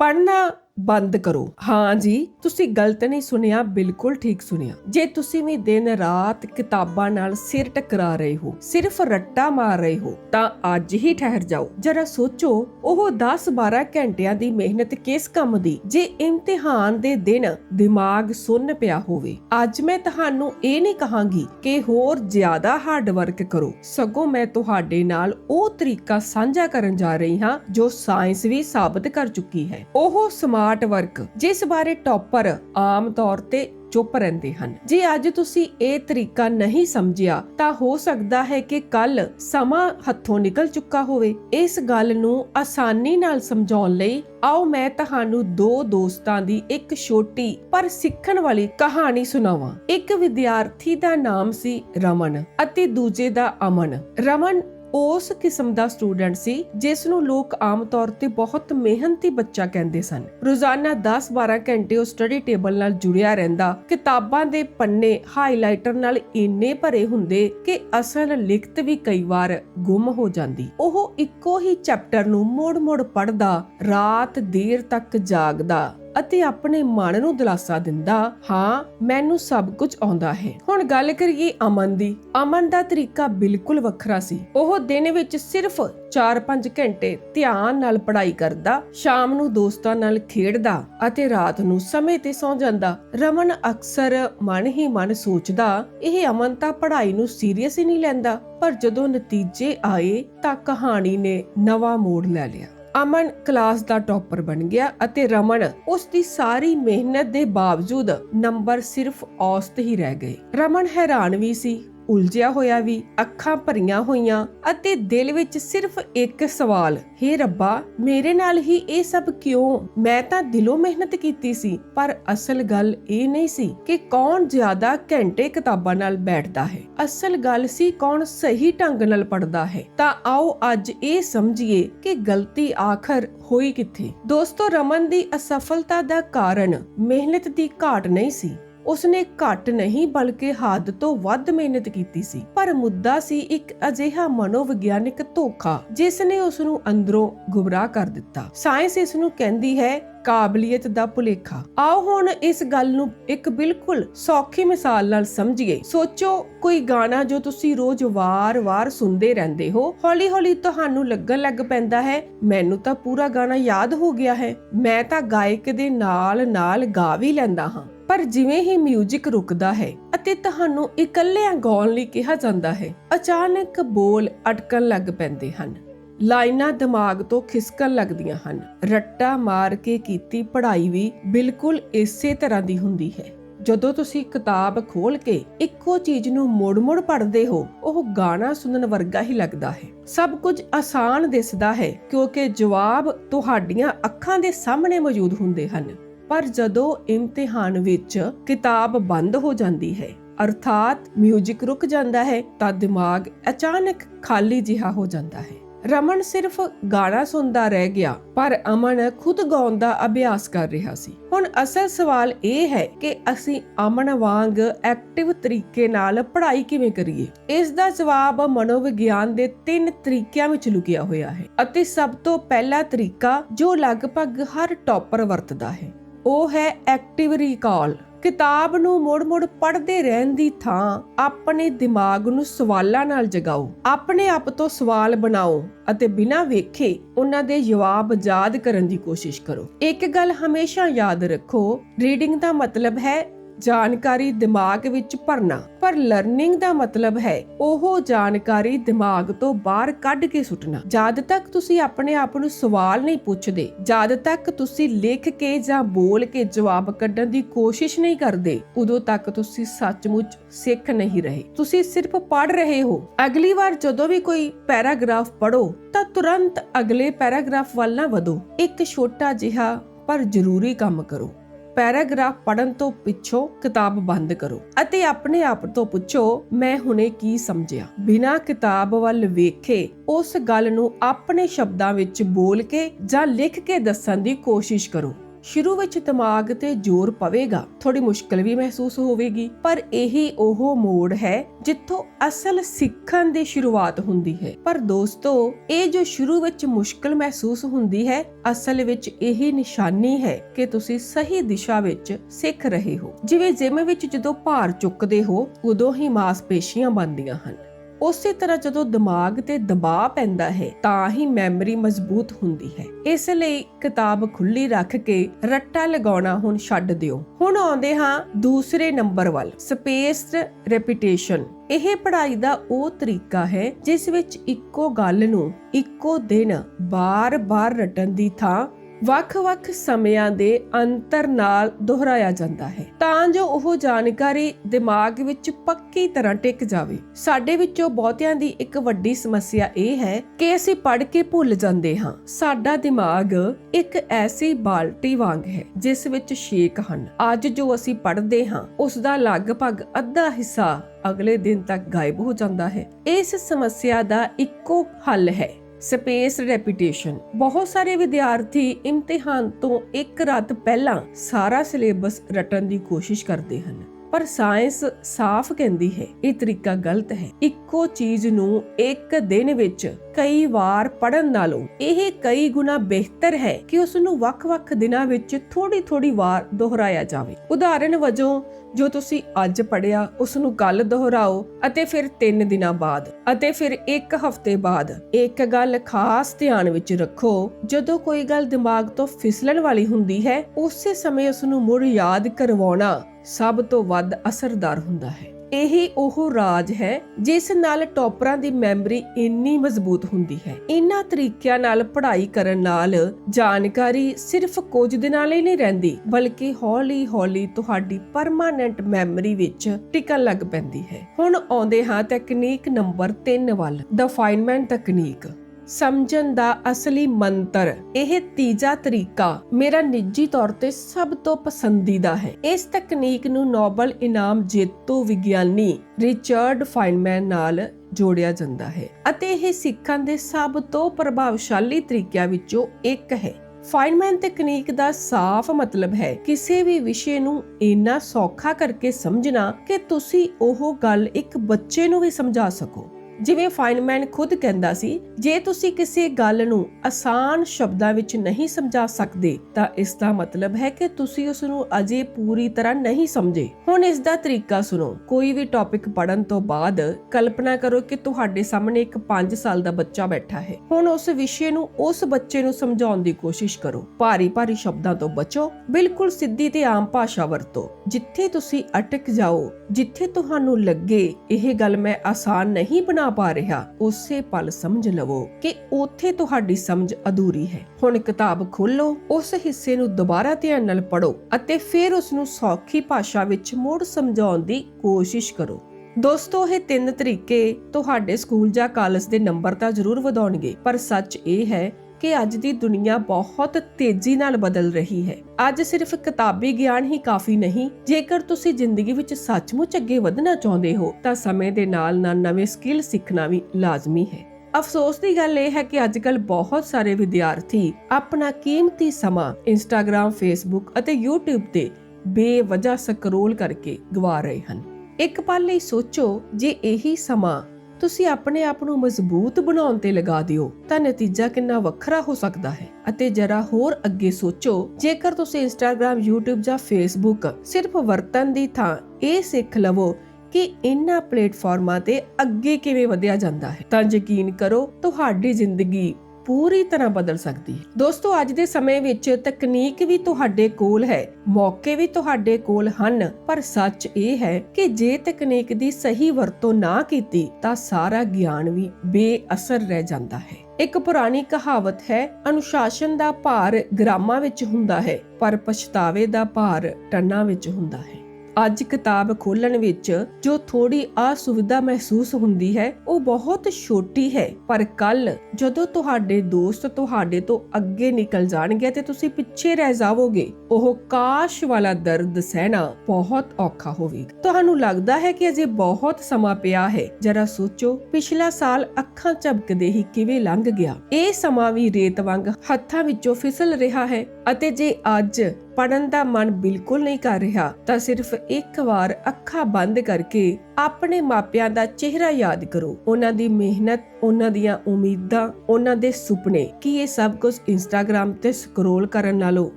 பண்ணால் ਬੰਦ ਕਰੋ। ਹਾਂ ਜੀ, ਤੁਸੀਂ ਗਲਤ ਨਹੀਂ ਸੁਣਿਆ, ਬਿਲਕੁਲ ਠੀਕ ਸੁਣਿਆ। ਜੇ ਤੁਸੀਂ ਵੀ ਦਿਨ ਰਾਤ ਕਿਤਾਬਾਂ ਨਾਲ ਸਿਰ ਟਕਰਾ ਰਹੇ ਹੋ, ਸਿਰਫ ਰੱਟਾ ਮਾਰ ਰਹੇ ਹੋ, ਤਾਂ ਅੱਜ ਹੀ ਠਹਿਰ ਜਾਓ। ਜਰਾ ਸੋਚੋ, ਉਹ 10-12 ਘੰਟਿਆਂ ਦੀ ਮਿਹਨਤ ਕਿਸ ਕੰਮ ਦੀ? ਜੇ ਇਮਤਿਹਾਨ ਦੇ ਦਿਨ ਦਿਮਾਗ ਸੁੰਨ ਪਿਆ ਹੋਵੇ, ਅੱਜ ਮੈਂ ਤੁਹਾਨੂੰ ਇਹ ਨਹੀਂ ਕਹਾਂਗੀ ਕਿ ਹੋਰ ਜ਼ਿਆਦਾ ਹਾਰਡ ਵਰਕ ਕਰੋ। ਸਗੋਂ ਮੈਂ ਤੁਹਾਡੇ ਨਾਲ ਉਹ ਤਰੀਕਾ ਸਾਂਝਾ ਕਰਨ ਜਾ ਰਹੀ ਹਾਂ, ਜੋ ਸਾਇੰਸ ਵੀ ਸਾਬਤ ਕਰ ਚੁੱਕੀ ਹੈ। ਉਹ ਸਮਾਰਟ ਵਰਕ, ਜਿਸ ਬਾਰੇ ਟੌਪਰ ਆਮ ਤੌਰ ਤੇ ਚੁੱਪ ਰਹਿੰਦੇ ਹਨ। ਜੇ ਅੱਜ ਤੁਸੀਂ ਇਹ ਤਰੀਕਾ ਨਹੀਂ ਸਮਝਿਆ, ਤਾਂ ਹੋ ਸਕਦਾ ਹੈ ਕਿ ਕੱਲ ਸਮਾਂ ਹੱਥੋਂ ਨਿਕਲ ਚੁੱਕਾ ਹੋਵੇ। ਇਸ ਗੱਲ ਨੂੰ ਆਸਾਨੀ ਨਾਲ ਸਮਝਾਉਣ ਲਈ ਆਓ ਮੈਂ ਤੁਹਾਨੂੰ ਦੋ ਦੋਸਤਾਂ ਦੀ ਇੱਕ ਛੋਟੀ ਪਰ ਸਿੱਖਣ ਵਾਲੀ ਕਹਾਣੀ ਸੁਣਾਵਾਂ। ਇੱਕ ਵਿਦਿਆਰਥੀ ਦਾ ਨਾਮ ਸੀ ਰਮਨ ਅਤੇ ਦੂਜੇ ਦਾ ਅਮਨ। ਰਮਨ ਉਸ ਕਿਸਮ ਦਾ ਸਟੂਡੈਂਟ ਸੀ, ਜਿਸ ਨੂੰ ਲੋਕ ਆਮ ਤੌਰ ਤੇ ਬਹੁਤ ਮਿਹਨਤੀ ਬੱਚਾ ਕਹਿੰਦੇ ਸਨ। ਰੋਜ਼ਾਨਾ 10-12 ਘੰਟੇ ਉਹ ਸਟੱਡੀ ਟੇਬਲ ਨਾਲ ਜੁੜਿਆ ਰਹਿੰਦਾ। ਕਿਤਾਬਾਂ ਦੇ ਪੰਨੇ ਹਾਈਲਾਈਟਰ ਨਾਲ ਇੰਨੇ ਭਰੇ ਹੁੰਦੇ ਕਿ ਅਸਲ ਲਿਖਤ ਵੀ ਕਈ ਵਾਰ ਗੁੰਮ ਹੋ ਜਾਂਦੀ। ਉਹ ਇੱਕੋ ਹੀ ਚੈਪਟਰ ਨੂੰ ਮੋੜ-ਮੋੜ ਪੜ੍ਹਦਾ, ਰਾਤ ਦੇਰ ਤੱਕ ਜਾਗਦਾ। ਅਤੇ ਆਪਣੇ ਮਨ ਨੂੰ ਦਿਲਾਸਾ ਦਿੰਦਾ, ਹਾਂ, ਮੈਨੂੰ ਸਭ ਕੁਝ ਆਉਂਦਾ ਹੈ। ਹੁਣ ਗੱਲ ਕਰੀਏ ਅਮਨ ਦੀ। ਅਮਨ ਦਾ ਤਰੀਕਾ ਬਿਲਕੁਲ ਵੱਖਰਾ ਸੀ। ਉਹ ਦਿਨ ਵਿੱਚ ਸਿਰਫ 4-5 ਘੰਟੇ ਧਿਆਨ ਨਾਲ ਪੜ੍ਹਾਈ ਕਰਦਾ, ਸ਼ਾਮ ਨੂੰ ਦੋਸਤਾਂ ਨਾਲ ਖੇਡਦਾ ਅਤੇ ਰਾਤ ਨੂੰ ਸਮੇਂ ਤੇ ਸੌਂ ਜਾਂਦਾ। ਰਮਨ ਅਕਸਰ ਮਨ ਹੀ ਮਨ ਸੋਚਦਾ, ਇਹ ਅਮਨ ਤਾਂ ਪੜ੍ਹਾਈ ਨੂੰ ਸੀਰੀਅਸ ਹੀ ਨਹੀਂ ਲੈਂਦਾ। ਪਰ ਜਦੋਂ ਨਤੀਜੇ ਆਏ ਤਾਂ ਕਹਾਣੀ ਨੇ ਨਵਾਂ ਮੋੜ ਲੈ ਲਿਆ। ਅਮਨ ਕਲਾਸ ਦਾ ਟੌਪਰ ਬਣ ਗਿਆ ਅਤੇ ਰਮਨ ਉਸ ਦੀ ਸਾਰੀ ਮਿਹਨਤ ਦੇ ਬਾਵਜੂਦ ਨੰਬਰ ਸਿਰਫ ਔਸਤ ਹੀ ਰਹਿ ਗਏ। ਰਮਨ ਹੈਰਾਨ ਵੀ ਸੀ ਉਲਝਿਆ ਹੋਇਆ ਵੀ, ਅੱਖਾਂ ਭਰੀਆਂ ਹੋਈਆਂ ਅਤੇ ਦਿਲ ਵਿੱਚ ਸਿਰਫ ਇੱਕ ਸਵਾਲ, ਹੇ ਰੱਬਾ, ਮੇਰੇ ਨਾਲ ਹੀ ਇਹ ਸਭ ਕਿਉਂ? ਮੈਂ ਤਾਂ ਦਿਲੋਂ ਮਿਹਨਤ ਕੀਤੀ ਸੀ, ਪਰ ਅਸਲ ਗੱਲ ਇਹ ਨਹੀਂ ਸੀ ਕਿ ਕੌਣ ਜ਼ਿਆਦਾ ਘੰਟੇ ਕਿਤਾਬਾਂ ਨਾਲ ਬੈਠਦਾ ਹੈ। ਅਸਲ ਗੱਲ ਸੀ ਕੌਣ ਸਹੀ ਢੰਗ ਨਾਲ ਪੜਦਾ ਹੈ। ਤਾਂ ਆਓ ਅੱਜ ਇਹ ਸਮਝੀਏ ਕਿ ਗਲਤੀ ਆਖਰ ਹੋਈ ਕਿੱਥੇ। ਦੋਸਤੋ, ਰਮਨ ਦੀ ਅਸਫਲਤਾ ਦਾ ਕਾਰਨ ਮਿਹਨਤ ਦੀ ਘਾਟ ਨਹੀਂ ਸੀ। ਉਸਨੇ ਘੱਟ ਨਹੀਂ ਬਲਕਿ ਹੱਦ ਤੋਂ ਵੱਧ ਮਿਹਨਤ ਕੀਤੀ ਸੀ। ਪਰ ਮੁੱਦਾ ਸੀ ਇੱਕ ਅਜਿਹਾ ਮਨੋਵਿਗਿਆਨਿਕ ਧੋਖਾ, ਜਿਸ ਨੇ ਉਸ ਨੂੰ ਅੰਦਰੋਂ ਗੁੰਮਰਾਹ ਕਰ ਦਿੱਤਾ। ਸਾਇੰਸ ਇਸ ਨੂੰ ਕਹਿੰਦੀ ਹੈ ਕਾਬਲੀਅਤ ਦਾ ਭੁਲੇਖਾ। ਆਓ ਹੁਣ ਇਸ ਗੱਲ ਨੂੰ ਇੱਕ ਬਿਲਕੁਲ ਸੌਖੀ ਮਿਸਾਲ ਨਾਲ ਸਮਝੀਏ। ਸੋਚੋ, ਕੋਈ ਗਾਣਾ ਜੋ ਤੁਸੀਂ ਰੋਜ਼ ਵਾਰ-ਵਾਰ ਸੁਣਦੇ ਰਹਿੰਦੇ ਹੋ, ਹੌਲੀ-ਹੌਲੀ ਤੁਹਾਨੂੰ ਲੱਗਣ ਲੱਗ ਪੈਂਦਾ ਹੈ, ਮੈਨੂੰ ਤਾਂ ਪੂਰਾ ਗਾਣਾ ਯਾਦ ਹੋ ਗਿਆ ਹੈ। ਮੈਂ ਤਾਂ ਗਾਇਕ ਦੇ ਨਾਲ-ਨਾਲ ਗਾ ਵੀ ਲੈਂਦਾ ਹਾਂ। ਪਰ ਜਿਵੇਂ ਹੀ 뮤직 ਰੁਕਦਾ ਹੈ ਅਤੇ ਤੁਹਾਨੂੰ ਇਕੱਲਿਆਂ ਗਾਉਣ ਲਈ ਕਿਹਾ ਜਾਂਦਾ ਹੈ, ਅਚਾਨਕ ਬੋਲ ਅਟਕਣ ਲੱਗ ਪੈਂਦੇ ਹਨ। ਲਾਈਨਾਂ ਦਿਮਾਗ ਤੋਂ ਖਿਸਕਣ ਲੱਗਦੀਆਂ ਹਨ। ਰੱਟਾ ਮਾਰ ਕੇ ਕੀਤੀ ਪੜ੍ਹਾਈ ਵੀ ਬਿਲਕੁਲ ਇਸੇ ਤਰ੍ਹਾਂ ਦੀ ਹੁੰਦੀ ਹੈ। ਜਦੋਂ ਤੁਸੀਂ ਕਿਤਾਬ ਖੋਲ ਕੇ ਇੱਕੋ ਚੀਜ਼ ਨੂੰ ਮੁੜ-ਮੁੜ ਪੜ੍ਹਦੇ ਹੋ, ਉਹ ਗਾਣਾ ਸੁਣਨ ਵਰਗਾ ਹੀ ਲੱਗਦਾ ਹੈ। ਸਭ ਕੁਝ ਆਸਾਨ ਦਿਸਦਾ ਹੈ ਕਿਉਂਕਿ ਜਵਾਬ ਤੁਹਾਡੀਆਂ ਅੱਖਾਂ ਦੇ ਸਾਹਮਣੇ ਮੌਜੂਦ ਹੁੰਦੇ ਹਨ। ਪਰ ਜਦੋਂ ਇਮਤਿਹਾਨ ਵਿੱਚ ਕਿਤਾਬ ਬੰਦ ਹੋ ਜਾਂਦੀ ਹੈ, ਅਰਥਾਤ 뮤직 ਰੁਕ ਜਾਂਦਾ ਹੈ, ਤਾਂ ਦਿਮਾਗ ਅਚਾਨਕ ਖਾਲੀ ਜਿਹਾ ਹੋ ਜਾਂਦਾ ਹੈ। ਰਮਨ ਸਿਰਫ ਗਾਣਾ ਸੁਣਦਾ ਰਹਿ ਗਿਆ, ਪਰ ਅਮਨ ਖੁਦ ਗਾਉਣ ਦਾ ਅਭਿਆਸ ਕਰ ਰਿਹਾ ਸੀ। ਹੁਣ ਅਸਲ ਸਵਾਲ ਇਹ ਹੈ ਕਿ ਅਸੀਂ ਅਮਨ ਵਾਂਗ ਐਕਟਿਵ ਤਰੀਕੇ ਨਾਲ ਪੜ੍ਹਾਈ ਕਿਵੇਂ ਕਰੀਏ? ਇਸ ਦਾ ਜਵਾਬ ਮਨੋਵਿਗਿਆਨ ਦੇ ਤਿੰਨ ਤਰੀਕਿਆਂ ਵਿੱਚ ਲੁਕਿਆ ਹੋਇਆ ਹੈ ਅਤੇ ਸਭ ਤੋਂ ਪਹਿਲਾ ਤਰੀਕਾ ਜੋ ਲਗਭਗ ਹਰ ਟੌਪਰ ਵਰਤਦਾ ਹੈ ਉਹ ਹੈ ਐਕਟਿਵ ਰੀਕਾਲ ਕਿਤਾਬ ਨੂੰ ਮੋੜ-ਮੋੜ ਪੜ੍ਹਦੇ ਰਹਿਣ ਦੀ ਥਾਂ ਆਪਣੇ ਦਿਮਾਗ ਨੂੰ ਸਵਾਲਾਂ ਨਾਲ ਜਗਾਓ। ਆਪਣੇ ਆਪ ਤੋਂ ਸਵਾਲ ਬਣਾਓ ਅਤੇ ਬਿਨਾਂ ਵੇਖੇ ਉਹਨਾਂ ਦੇ ਜਵਾਬ ਯਾਦ ਕਰਨ ਦੀ ਕੋਸ਼ਿਸ਼ ਕਰੋ। ਇੱਕ ਗੱਲ ਹਮੇਸ਼ਾ ਯਾਦ ਰੱਖੋ ਰੀਡਿੰਗ ਦਾ ਮਤਲਬ ਹੈ ਜਾਣਕਾਰੀ ਦਿਮਾਗ ਵਿੱਚ ਭਰਨਾ। ਪਰ ਲਰਨਿੰਗ ਦਾ ਮਤਲਬ ਹੈ ਉਹ ਜਾਣਕਾਰੀ ਦਿਮਾਗ ਤੋਂ ਬਾਹਰ ਕੱਢ ਕੇ ਸੁੱਟਣਾ। ਜਦ ਤੱਕ ਤੁਸੀਂ ਆਪਣੇ ਆਪ ਨੂੰ ਸਵਾਲ ਨਹੀਂ ਪੁੱਛਦੇ, ਜਦ ਤੱਕ ਤੁਸੀਂ ਲਿਖ ਕੇ ਜਾਂ ਬੋਲ ਕੇ ਜਵਾਬ ਕੱਢਣ ਦੀ ਕੋਸ਼ਿਸ਼ ਨਹੀਂ ਕਰਦੇ, ਉਦੋਂ ਤੱਕ ਤੁਸੀਂ ਸੱਚਮੁੱਚ ਸਿੱਖ ਨਹੀਂ ਰਹੇ। ਤੁਸੀਂ ਸਿਰਫ ਪੜ੍ਹ ਰਹੇ ਹੋ। ਅਗਲੀ ਵਾਰ ਜਦੋਂ ਵੀ ਕੋਈ ਪੈਰਾਗ੍ਰਾਫ ਪੜੋ ਤਾਂ ਤੁਰੰਤ ਅਗਲੇ ਪੈਰਾਗ੍ਰਾਫ ਵੱਲ ਨਾ ਵਧੋ। ਇੱਕ ਛੋਟਾ ਜਿਹਾ ਪਰ ਜ਼ਰੂਰੀ ਕੰਮ ਕਰੋ। ਪੈਰਾਗ੍ਰਾਫ ਪੜਨ ਤੋਂ ਪਿੱਛੋਂ ਕਿਤਾਬ ਬੰਦ ਕਰੋ ਅਤੇ ਆਪਣੇ ਆਪ ਤੋਂ ਪੁੱਛੋ, ਮੈਂ ਹੁਣੇ ਕੀ ਸਮਝਿਆ? ਬਿਨਾਂ ਕਿਤਾਬ ਵੱਲ ਵੇਖੇ ਉਸ ਗੱਲ ਨੂੰ ਆਪਣੇ ਸ਼ਬਦਾਂ ਵਿੱਚ ਬੋਲ ਕੇ ਜਾਂ ਲਿਖ ਕੇ ਦੱਸਣ ਦੀ ਕੋਸ਼ਿਸ਼ ਕਰੋ। ਸ਼ੁਰੂ ਵਿੱਚ ਦਿਮਾਗ ਤੇ ਜ਼ੋਰ ਪਵੇਗਾ ਥੋੜੀ ਮੁਸ਼ਕਲ ਵੀ ਮਹਿਸੂਸ ਹੋਵੇਗੀ, ਪਰ ਇਹੀ ਉਹ ਮੋੜ ਹੈ ਜਿੱਥੋਂ ਅਸਲ ਸਿੱਖਣ ਦੀ ਸ਼ੁਰੂਆਤ ਹੁੰਦੀ ਹੈ। ਪਰ ਦੋਸਤੋ, ਇਹ ਜੋ ਸ਼ੁਰੂ ਵਿੱਚ ਮੁਸ਼ਕਲ ਮਹਿਸੂਸ ਹੁੰਦੀ ਹੈ, ਅਸਲ ਵਿੱਚ ਇਹੀ ਨਿਸ਼ਾਨੀ ਹੈ ਕਿ ਤੁਸੀਂ ਸਹੀ ਦਿਸ਼ਾ ਵਿੱਚ ਸਿੱਖ ਰਹੇ ਹੋ। ਜਿਵੇਂ ਜਿਮ ਵਿੱਚ ਜਦੋਂ ਭਾਰ ਚੁੱਕਦੇ ਹੋ, ਉਦੋਂ ਹੀ ਮਾਸਪੇਸ਼ੀਆਂ ਬਣਦੀਆਂ ਹਨ। ਉਸੇ ਤਰ੍ਹਾਂ ਜਦੋਂ ਦਿਮਾਗ ਤੇ ਦਬਾਅ ਪੈਂਦਾ ਹੈ, ਤਾਂ ਹੀ ਮੈਮਰੀ ਮਜ਼ਬੂਤ ਹੁੰਦੀ ਹੈ। ਇਸ ਲਈ ਕਿਤਾਬ ਖੁੱਲੀ ਰੱਖ ਕੇ ਰੱਟਾ ਲਗਾਉਣਾ ਹੁਣ ਛੱਡ ਦਿਓ। ਹੁਣ ਆਉਂਦੇ ਹਾਂ ਦੂਸਰੇ ਨੰਬਰ ਵੱਲ, ਸਪੇਸਡ ਰੈਪੀਟੇਸ਼ਨ। ਇਹ ਪੜ੍ਹਾਈ ਦਾ ਉਹ ਤਰੀਕਾ ਹੈ, ਜਿਸ ਵਿੱਚ ਇੱਕੋ ਗੱਲ ਨੂੰ ਇੱਕੋ ਦਿਨ ਬਾਰ-ਬਾਰ ਰਟਣ ਦੀ ਥਾਂ ਵੱਖ-ਵੱਖ ਸਮਿਆਂ ਦੇ ਅੰਤਰ ਨਾਲ ਦੁਹਰਾਇਆ ਜਾਂਦਾ ਹੈ। ਤਾਂ ਜੋ ਉਹ ਜਾਣਕਾਰੀ ਦਿਮਾਗ ਵਿੱਚ ਪੱਕੀ ਤਰ੍ਹਾਂ ਟਿਕ ਜਾਵੇ। ਸਾਡੇ ਵਿੱਚੋਂ ਬਹੁਤਿਆਂ ਦੀ ਇੱਕ ਵੱਡੀ ਸਮੱਸਿਆ ਇਹ ਹੈ ਕਿ ਅਸੀਂ ਪੜ੍ਹ ਕੇ ਭੁੱਲ ਜਾਂਦੇ ਹਾਂ। ਸਾਡਾ ਦਿਮਾਗ ਇੱਕ ਐਸੀ ਬਾਲਟੀ ਵਾਂਗ ਹੈ, ਜਿਸ ਵਿੱਚ ਛੇਕ ਹਨ। ਅੱਜ ਜੋ ਅਸੀਂ ਪੜ੍ਹਦੇ ਹਾਂ ਉਸ ਦਾ ਲਗਭਗ ਅੱਧਾ ਹਿੱਸਾ ਅਗਲੇ ਦਿਨ ਤੱਕ ਗਾਇਬ ਹੋ ਜਾਂਦਾ ਹੈ। ਇਸ ਸਮੱਸਿਆ ਦਾ ਇੱਕੋ ਹੱਲ ਹੈ। ਸਪੇਸ ਰੈਪੀਟੇਸ਼ਨ ਬਹੁਤ ਸਾਰੇ ਵਿਦਿਆਰਥੀ ਇਮਤਿਹਾਨ ਤੋਂ ਇੱਕ ਰਾਤ ਪਹਿਲਾਂ ਸਾਰਾ ਸਿਲੇਬਸ ਰਟਣ ਦੀ ਕੋਸ਼ਿਸ਼ ਕਰਦੇ ਹਨ। ਪਰ ਸਾਇੰਸ ਸਾਫ਼ ਕਹਿੰਦੀ ਹੈ, ਇਹ ਤਰੀਕਾ ਗਲਤ ਹੈ। ਇੱਕੋ ਚੀਜ਼ ਨੂੰ ਇੱਕ ਦਿਨ ਵਿੱਚ ਕਈ ਵਾਰ ਪੜਨ ਨਾਲੋਂ ਇਹ ਕਈ ਗੁਣਾ ਬਿਹਤਰ ਹੈ ਕਿ ਉਸ ਨੂੰ ਵੱਖ-ਵੱਖ ਦਿਨਾਂ ਵਿੱਚ ਥੋੜੀ-ਥੋੜੀ ਵਾਰ ਦੁਹਰਾਇਆ ਜਾਵੇ। ਉਦਾਹਰਣ ਵਜੋਂ, ਜੋ ਤੁਸੀਂ ਅੱਜ ਪੜਿਆ ਉਸ ਨੂੰ ਕੱਲ ਦੁਹਰਾਓ ਅਤੇ ਫਿਰ 3 ਦਿਨਾਂ ਬਾਅਦ ਅਤੇ ਫਿਰ ਇੱਕ ਹਫ਼ਤੇ ਬਾਅਦ। ਇੱਕ ਗੱਲ ਖਾਸ ਧਿਆਨ ਵਿੱਚ ਰੱਖੋ, ਜਦੋਂ ਕੋਈ ਗੱਲ ਦਿਮਾਗ ਤੋਂ ਫਿਸਲਣ ਵਾਲੀ ਹੁੰਦੀ ਹੈ, ਉਸੇ ਸਮੇਂ ਉਸ ਨੂੰ ਮੁੜ ਯਾਦ ਕਰਵਾਉਣਾ ਸਭ ਤੋਂ ਵੱਧ ਅਸਰਦਾਰ ਹੁੰਦਾ ਹੈ। ਇਹੀ ਉਹ ਰਾਜ ਹੈ ਜਿਸ ਨਾਲ ਟੌਪਰਾਂ ਦੀ ਮੈਮਰੀ ਇੰਨੀ ਮਜ਼ਬੂਤ ਹੁੰਦੀ ਹੈ। ਇਨ੍ਹਾਂ ਤਰੀਕਿਆਂ ਨਾਲ ਪੜ੍ਹਾਈ ਕਰਨ ਨਾਲ ਜਾਣਕਾਰੀ ਸਿਰਫ ਕੁਝ ਦਿਨਾਂ ਲਈ ਨਹੀਂ ਰਹਿੰਦੀ, ਬਲਕਿ ਹੌਲੀ-ਹੌਲੀ ਤੁਹਾਡੀ ਪਰਮਾਨੈਂਟ ਮੈਮਰੀ ਵਿੱਚ ਟਿਕਣ ਲੱਗ ਪੈਂਦੀ ਹੈ। ਹੁਣ ਆਉਂਦੇ ਹਾਂ ਤਕਨੀਕ ਨੰਬਰ 3 ਵੱਲ ਡਿਫਾਈਨਮੈਂਟ ਤਕਨੀਕ ਸਮਝਣ ਦਾ ਅਸਲੀ ਮੰਤਰ, ਇਹ ਤੀਜਾ ਤਰੀਕਾ ਮੇਰਾ ਨਿੱਜੀ ਤੌਰ ਤੇ ਸਭ ਤੋਂ ਪਸੰਦੀਦਾ ਹੈ। ਇਸ ਤਕਨੀਕ ਨੂੰ ਨੋਬਲ ਇਨਾਮ ਜੇਤੂ ਵਿਗਿਆਨੀ ਰਿਚਰਡ ਫਾਈਨਮੈਨ ਨਾਲ ਜੋੜਿਆ ਜਾਂਦਾ ਹੈ ਅਤੇ ਇਹ ਸਿੱਖਣ ਦੇ ਸਭ ਤੋਂ ਪ੍ਰਭਾਵਸ਼ਾਲੀ ਤਰੀਕਿਆਂ ਵਿੱਚੋਂ ਇੱਕ ਹੈ। ਫਾਈਨਮੈਨ ਤਕਨੀਕ ਦਾ ਸਾਫ਼ ਮਤਲਬ ਹੈ ਕਿਸੇ ਵੀ ਵਿਸ਼ੇ ਨੂੰ ਇੰਨਾ ਸੌਖਾ ਕਰਕੇ ਸਮਝਣਾ ਕਿ ਤੁਸੀਂ ਉਹ ਗੱਲ ਇੱਕ ਬੱਚੇ ਨੂੰ ਵੀ ਸਮਝਾ ਸਕੋ। ਜਿਵੇਂ ਫਾਈਨਮੈਨ ਖੁਦ ਕਹਿੰਦਾ ਸੀ, ਜੇ ਤੁਸੀਂ ਕਿਸੇ ਗੱਲ ਨੂੰ ਆਸਾਨ ਸ਼ਬਦਾਂ ਵਿੱਚ ਨਹੀਂ ਸਮਝਾ ਸਕਦੇ, ਤਾਂ ਇਸ ਦਾ ਮਤਲਬ ਹੈ ਕਿ ਤੁਸੀਂ ਉਸ ਨੂੰ ਅਜੇ ਪੂਰੀ ਤਰ੍ਹਾਂ ਨਹੀਂ ਸਮਝੇ। ਹੁਣ ਇਸ ਦਾ ਤਰੀਕਾ ਸੁਣੋ। ਕੋਈ ਵੀ ਟੌਪਿਕ ਪੜਨ ਤੋਂ ਬਾਅਦ ਕਲਪਨਾ ਕਰੋ ਕਿ ਤੁਹਾਡੇ ਸਾਹਮਣੇ ਇੱਕ 5 ਸਾਲ ਦਾ ਬੱਚਾ ਬੈਠਾ ਹੈ। ਹੁਣ ਉਸ ਵਿਸ਼ੇ ਨੂੰ ਉਸ ਬੱਚੇ ਨੂੰ ਸਮਝਾਉਣ ਦੀ ਕੋਸ਼ਿਸ਼ ਕਰੋ। ਭਾਰੀ ਭਾਰੀ ਸ਼ਬਦਾਂ ਤੋਂ ਬਚੋ। ਬਿਲਕੁਲ ਸਿੱਧੀ ਤੇ ਆਮ ਭਾਸ਼ਾ ਵਰਤੋ। ਜਿੱਥੇ ਤੁਸੀਂ ਅਟਕ ਜਾਓ, ਜਿੱਥੇ ਤੁਹਾਨੂੰ ਲੱਗੇ, ਇਹ ਗੱਲ ਮੈਂ ਆਸਾਨ ਨਹੀਂ ਬਣਾ ਪਾ ਰਿਹਾ, ਉਸੇ ਪਲ ਸਮਝ ਲਵੋ ਕਿ ਉੱਥੇ ਤੁਹਾਡੀ ਸਮਝ ਅਧੂਰੀ ਹੈ। ਹੁਣ ਕਿਤਾਬ ਖੋਲੋ ਉਸ ਹਿੱਸੇ ਨੂੰ ਦੁਬਾਰਾ ਧਿਆਨ ਨਾਲ ਪੜੋ ਅਤੇ ਫਿਰ ਉਸ ਨੂੰ ਸੌਖੀ ਭਾਸ਼ਾ ਵਿੱਚ ਮੁੜ ਸਮਝਾਉਣ ਦੀ ਕੋਸ਼ਿਸ਼ ਕਰੋ। ਦੋਸਤੋ, ਇਹ ਤਿੰਨ ਤਰੀਕੇ ਤੁਹਾਡੇ ਸਕੂਲ ਜਾਂ ਕਾਲਜ ਦੇ ਨੰਬਰ ਤਾਂ ਜ਼ਰੂਰ ਵਧਾਉਣਗੇ, ਪਰ ਸੱਚ ਇਹ ਹੈ ਕਿ ਅੱਜ ਦੀ ਦੁਨੀਆ ਬਹੁਤ ਤੇਜ਼ੀ ਨਾਲ ਬਦਲ ਰਹੀ ਹੈ। ਅੱਜ ਸਿਰਫ ਕਿਤਾਬੀ ਗਿਆਨ ਹੀ ਕਾਫੀ ਨਹੀਂ, ਜੇਕਰ ਤੁਸੀਂ ਜ਼ਿੰਦਗੀ ਵਿੱਚ ਸੱਚਮੁੱਚ ਅੱਗੇ ਵਧਣਾ ਚਾਹੁੰਦੇ ਹੋ, ਤਾਂ ਸਮੇਂ ਦੇ ਨਾਲ-ਨਾਲ ਨਵੇਂ ਸਕਿੱਲ ਸਿੱਖਣਾ ਵੀ ਲਾਜ਼ਮੀ ਹੈ। ਅਫਸੋਸ ਦੀ ਗੱਲ ਇਹ ਹੈ ਕਿ ਅੱਜਕੱਲ ਬਹੁਤ ਸਾਰੇ ਵਿਦਿਆਰਥੀ ਆਪਣਾ ਕੀਮਤੀ ਸਮਾਂ ਇੰਸਟਾਗ੍ਰam ਫੇਸਬੁੱਕ ਅਤੇ YouTube ਤੇ ਬੇਵਜ੍ਹਾ ਸਕਰੋਲ ਕਰਕੇ ਗਵਾ ਰਹੇ ਹਨ। ਇੱਕ ਪਲ ਲਈ ਸੋਚੋ, ਜੇ ਇਹੀ ਸਮਾਂ ਤੁਸੀਂ ਆਪਣੇ ਆਪ ਨੂੰ ਮਜ਼ਬੂਤ ਬਣਾਉਣ ਤੇ ਲਗਾ ਦਿਓ, ਤਾਂ ਨਤੀਜਾ ਕਿੰਨਾ ਵੱਖਰਾ ਹੋ ਸਕਦਾ ਹੈ। ਅਤੇ ਜਰਾ ਹੋਰ ਅੱਗੇ ਸੋਚੋ, ਜੇਕਰ ਤੁਸੀਂ ਇੰਸਟਾਗ੍ਰam YouTube ਜਾਂ Facebook ਸਿਰਫ ਵਰਤਨ ਦੀ ਥਾਂ ਇਹ ਸਿੱਖ ਲਵੋ ਕਿ ਇਹਨਾਂ ਪਲੇਟਫਾਰਮਾਂ ਤੇ ਅੱਗੇ ਕਿਵੇਂ ਵਧਿਆ ਜਾਂਦਾ ਹੈ, ਤਾਂ ਯਕੀਨ ਕਰੋ, ਤੁਹਾਡੀ ਜ਼ਿੰਦਗੀ ਪੂਰੀ ਤਰ੍ਹਾਂ ਬਦਲ ਸਕਦੀ ਹੈ। ਦੋਸਤੋ, ਅੱਜ ਦੇ ਸਮੇਂ ਵਿੱਚ ਤਕਨੀਕ ਵੀ ਤੁਹਾਡੇ ਕੋਲ ਹੈ, ਮੌਕੇ ਵੀ ਤੁਹਾਡੇ ਕੋਲ ਹਨ, ਪਰ ਸੱਚ ਇਹ ਹੈ ਕਿ ਜੇ ਤਕਨੀਕ ਦੀ ਸਹੀ ਵਰਤੋਂ ਨਾ ਕੀਤੀ, ਤਾਂ ਸਾਰਾ ਗਿਆਨ ਵੀ ਬੇਅਸਰ ਰਹਿ ਜਾਂਦਾ ਹੈ। ਇੱਕ ਪੁਰਾਣੀ ਕਹਾਵਤ ਹੈ, ਅਨੁਸ਼ਾਸਨ ਦਾ ਭਾਰ ਗ੍ਰਾਮਾਂ ਵਿੱਚ ਹੁੰਦਾ ਹੈ, ਪਰ ਪਛਤਾਵੇ ਦਾ ਭਾਰ ਟਨਾਂ ਵਿੱਚ ਹੁੰਦਾ ਹੈ। ਅੱਜ ਕਿਤਾਬ ਖੋਲਣ ਵਿੱਚ ਜੋ ਥੋੜੀ ਅਸੁਵਿਧਾ ਮਹਿਸੂਸ ਹੁੰਦੀ ਹੈ, ਉਹ ਬਹੁਤ ਛੋਟੀ ਹੈ। ਪਰ ਕੱਲ ਜਦੋਂ ਤੁਹਾਡੇ ਦੋਸਤ ਤੁਹਾਡੇ ਤੋਂ ਅੱਗੇ ਨਿਕਲ ਜਾਣਗੇ ਤੇ ਤੁਸੀਂ ਪਿੱਛੇ ਰਹਿ ਜਾਵੋਗੇ, ਉਹ ਕਾਸ਼ ਵਾਲਾ ਦਰਦ ਸਹਿਣਾ ਬਹੁਤ ਔਖਾ ਹੋਵੇਗਾ। ਤੁਹਾਨੂੰ ਲੱਗਦਾ ਹੈ ਕਿ ਅਜੇ ਬਹੁਤ ਸਮਾਂ ਪਿਆ ਹੈ। ਜਰਾ ਸੋਚੋ, ਪਿਛਲਾ ਸਾਲ ਅੱਖਾਂ ਝਪਕਦੇ ਹੀ ਕਿਵੇਂ ਲੰਘ ਗਿਆ। ਇਹ ਸਮਾਂ ਵੀ ਰੇਤ ਵਾਂਗ ਹੱਥਾਂ ਵਿੱਚੋਂ ਫਿਸਲ ਰਿਹਾ ਹੈ। ਅਤੇ ਜੇ ਅੱਜ ਪੜਨ ਦਾ ਮਨ ਬਿਲਕੁਲ ਨਹੀਂ ਕਰ ਰਿਹਾ, ਤਾਂ ਸਿਰਫ ਇੱਕ ਵਾਰ ਅੱਖਾਂ ਬੰਦ ਕਰਕੇ ਆਪਣੇ ਮਾਪਿਆਂ ਦਾ ਚਿਹਰਾ ਯਾਦ ਕਰੋ। ਉਹਨਾਂ ਦੀ ਮਿਹਨਤ, ਉਹਨਾਂ ਦੀਆਂ ਉਮੀਦਾਂ, ਉਹਨਾਂ ਦੇ ਸੁਪਨੇ, ਕੀ ਇਹ ਸਭ ਕੁਝ ਇੰਸਟਾਗ੍ਰam ਤੇ ਸਕਰੋਲ ਕਰਨ ਨਾਲੋਂ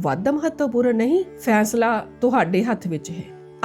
ਵੱਧ ਮਹੱਤਵਪੂਰਨ ਨਹੀਂ? ਫੈਸਲਾ ਤੁਹਾਡੇ ਹੱਥ ਵਿੱਚ ਹੈ।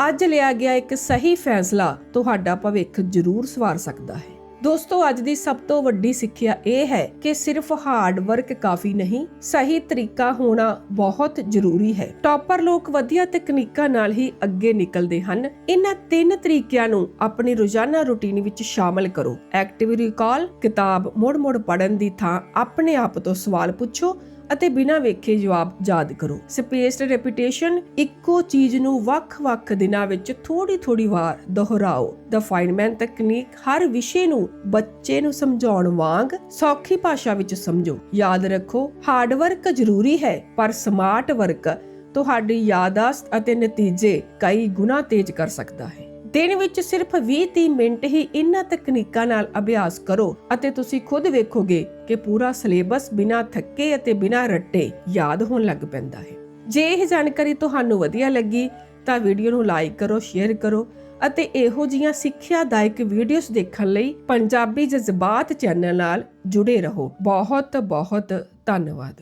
ਅੱਜ ਲਿਆ ਗਿਆ ਇੱਕ ਸਹੀ ਫੈਸਲਾ, ਤੁਹਾਡਾ ਭਵਿੱਖ ਜ਼ਰੂਰ ਸਵਾਰ ਸਕਦਾ ਹੈ। ਦੋਸਤੋ, ਅੱਜ ਦੀ ਸਭ ਤੋਂ ਵੱਡੀ ਸਿੱਖਿਆ ਇਹ ਹੈ ਕਿ ਸਿਰਫ ਹਾਰਡ ਵਰਕ ਕਾਫੀ ਨਹੀਂ, ਸਹੀ ਤਰੀਕਾ ਹੋਣਾ ਬਹੁਤ ਜ਼ਰੂਰੀ ਹੈ। ਟੌਪਰ ਲੋਕ ਵਧੀਆ ਤਕਨੀਕਾਂ ਨਾਲ ਹੀ ਅੱਗੇ ਨਿਕਲਦੇ ਹਨ। ਇਹਨਾਂ ਤਿੰਨ ਤਰੀਕਿਆਂ ਨੂੰ ਆਪਣੀ ਰੋਜ਼ਾਨਾ ਰੁਟੀਨ ਵਿੱਚ ਸ਼ਾਮਲ ਕਰੋ। ਐਕਟਿਵ ਰਿਕਾਲ ਕਿਤਾਬ ਮੁੜ-ਮੁੜ ਪੜਨ ਦੀ ਥਾਂ ਆਪਣੇ ਆਪ ਤੋਂ ਸਵਾਲ ਪੁੱਛੋ ਅਤੇ ਬਿਨਾਂ ਵੇਖੇ ਜਵਾਬ ਯਾਦ ਕਰੋ। ਸਪੇਸਡ ਰੈਪੀਟੇਸ਼ਨ ਇੱਕੋ ਚੀਜ਼ ਨੂੰ ਵੱਖ-ਵੱਖ ਦਿਨਾਂ ਵਿੱਚ ਥੋੜੀ-ਥੋੜੀ ਵਾਰ ਦੁਹਰਾਓ। ਦ ਫਾਈਨਮੈਨ ਤਕਨੀਕ ਹਰ ਵਿਸ਼ੇ ਨੂੰ, ਬੱਚੇ ਨੂੰ ਸਮਝਾਉਣ ਵਾਂਗ ਸੌਖੀ ਭਾਸ਼ਾ ਵਿੱਚ ਸਮਝੋ। ਯਾਦ ਰੱਖੋ ਹਾਰਡ ਵਰਕ ਜ਼ਰੂਰੀ ਹੈ, ਪਰ ਸਮਾਰਟ ਵਰਕ ਤੁਹਾਡੀ ਯਾਦਾਸ਼ਤ ਅਤੇ ਨਤੀਜੇ ਕਈ ਗੁਣਾ ਤੇਜ਼ ਕਰ ਸਕਦਾ ਹੈ। ਦਿਨ ਵਿੱਚ ਸਿਰਫ 20-30 ਮਿੰਟ ਹੀ ਇਹਨਾਂ ਤਕਨੀਕਾਂ ਨਾਲ ਅਭਿਆਸ ਕਰੋ ਅਤੇ ਤੁਸੀਂ ਖੁਦ ਵੇਖੋਗੇ ਕਿ ਪੂਰਾ ਸਿਲੇਬਸ ਬਿਨਾਂ ਥੱਕੇ ਅਤੇ ਬਿਨਾਂ ਰੱਟੇ ਯਾਦ ਹੋਣ ਲੱਗ ਪੈਂਦਾ ਹੈ। ਜੇ ਇਹ ਜਾਣਕਾਰੀ ਤੁਹਾਨੂੰ ਵਧੀਆ ਲੱਗੀ, ਤਾਂ ਵੀਡੀਓ ਨੂੰ ਲਾਈਕ ਕਰੋ, ਸ਼ੇਅਰ ਕਰੋ ਅਤੇ ਇਹੋ ਜੀਆਂ ਸਿੱਖਿਆਦਾਇਕ ਵੀਡੀਓਜ਼ ਦੇਖਣ ਲਈ ਪੰਜਾਬੀ ਜਜ਼ਬਾਤ ਚੈਨਲ ਨਾਲ ਜੁੜੇ ਰਹੋ। ਬਹੁਤ ਬਹੁਤ ਧੰਨਵਾਦ।